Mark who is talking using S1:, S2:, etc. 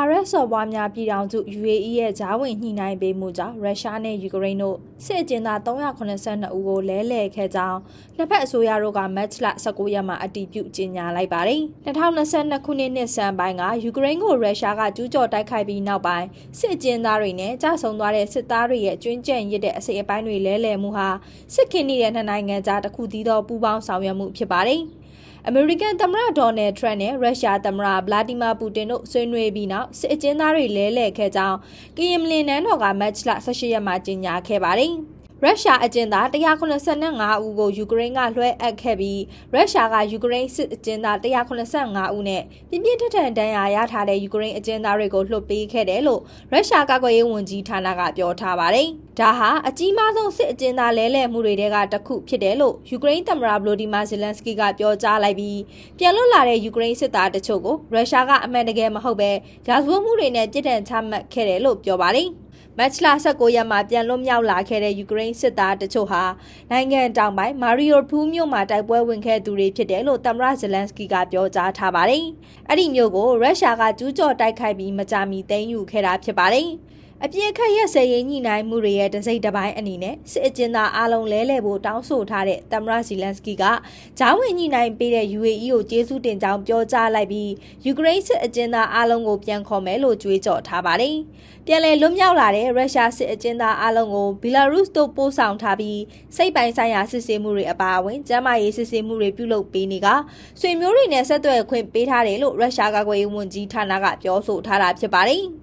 S1: RS စော်ဘွားများပြည်ထောင်စု UAE ရဲ့ဂျားဝင်ညှိနှိုင်းပေးမှုကြောင့်ရုရှားနဲ့ယူကရိန်းတို့စစ်အကျဉ်းသား382ဦးကိုလဲလှယ်ခဲ့ကြောင်းနှစ်ဖက်အစိုးရတို့ကမတ်လ19ရက်မှာအတည်ပြုကြေညာလိုက်ပါတယ်။2022ခုနှစ်နှစ်စံပိုင်းကယူကရိန်းကိုရုရှားကကျူးကျော်တိုက်ခိုက်ပြီးနောက်ပိုင်းစစ်အကျဉ်းသားတွေနဲ့ကြာဆုံးသွားတဲ့စစ်သားတွေရဲ့ကျွင်းကျန်ရစ်တဲ့အစိအပိုင်းတွေလဲလှယ်မှုဟာစစ်ခင်နေတဲ့နှစ်နိုင်ငံကြားတစ်ခုတည်းသောပူးပေါင်းဆောင်ရွက်မှုဖြစ်ပါတယ်။ အမေရိကန်သမ္မတဒေါ်နယ်ထရန့်နဲ့ရုရှားသမ္မတဗလာဒီမာပူတင်တို့ဆွေးနွေးပြီးနောက်စစ်အကျဉ်းသားတွေလဲလှယ်ခဲ့ကြောင်းကရင်မလင်နန်းတော်ကမတ်လ18ရက်မှာကြေညာခဲ့ပါတယ်။ ရုရှားအကျဉ်းသား185ဦးကိုယူကရိန်းကလွှဲအပ်ခဲ့ပြီးရုရှားကယူကရိန်းစစ်အကျဉ်းသား185ဦးနဲ့ပြင်းပြင်းထန်ထန်ဒဏ်ရာရထားတဲ့ယူကရိန်းအကျဉ်းသားတွေကိုလွှတ်ပေးခဲ့တယ်လို့ရုရှားကာကွယ်ရေးဝန်ကြီးဌာနကပြောထားပါတယ်။ဒါဟာအကြီးမားဆုံးစစ်အကျဉ်းသားလဲလှယ်မှုတွေတဲကတစ်ခုဖြစ်တယ်လို့ယူကရိန်းသမ္မတဗလိုဒီမာဇီလန်စကီကပြောကြားလိုက်ပြီးပြန်လွတ်လာတဲ့ယူကရိန်းစစ်သားတချို့ကိုရုရှားကအမှန်တကယ်မဟုတ်ပဲရာဇဝတ်မှုတွေနဲ့ပြည်ထန်ချမှတ်ခဲ့တယ်လို့ပြောပါတယ်။ မတ်လ19ရက်မှာပြန်လွတ်မြောက်လာခဲ့တဲ့ယူကရိန်းစစ်သားတချို့ဟာနိုင်ငံတောင်ပိုင်းမာရီယိုဖူးမြို့မှာတိုက်ပွဲဝင်ခဲ့သူတွေဖြစ်တယ်လို့သမ္မတဇလန်စကီကပြောကြားထားပါတယ်။အဲ့ဒီမြို့ကိုရုရှားကကျူးကျော်တိုက်ခိုက်ပြီးမကြာမီသိမ်းယူခဲ့တာဖြစ်ပါတယ်။ အပြည့်အခက်ရက်စဲရေးညှိနှိုင်းမှုတွေရဲ့တစိမ့်တစ်ပိုင်းအနေနဲ့စစ်အကျဉ်းသားအလုံးလဲလှယ်ဖို့တောင်းဆိုထားတဲ့သမ္မတဇီလန်စကီကဂျောင်းဝင်ညှိနှိုင်းပေးတဲ့ UAE ကိုကျေးဇူးတင်ကြောင်းပြောကြားလိုက်ပြီးယူကရိန်းစစ်အကျဉ်းသားအလုံးကိုပြန်ခေါ်မယ်လို့ကြွေးကြော်ထားပါတယ်။ပြန်လည်လွတ်မြောက်လာတဲ့ရုရှားစစ်အကျဉ်းသားအလုံးကိုဘီလာရုစ်တို့ပို့ဆောင်ထားပြီးစိတ်ပိုင်းဆိုင်ရာစစ်ဆေးမှုတွေအပါအဝင်ကျန်းမာရေးစစ်ဆေးမှုတွေပြုလုပ်ပေးနေကဆွေမျိုးတွေနဲ့ဆက်သွယ်ခွင့်ပေးထားတယ်လို့ရုရှားကာကွယ်ရေးဝန်ကြီးဌာနကပြောဆိုထားတာဖြစ်ပါတယ်။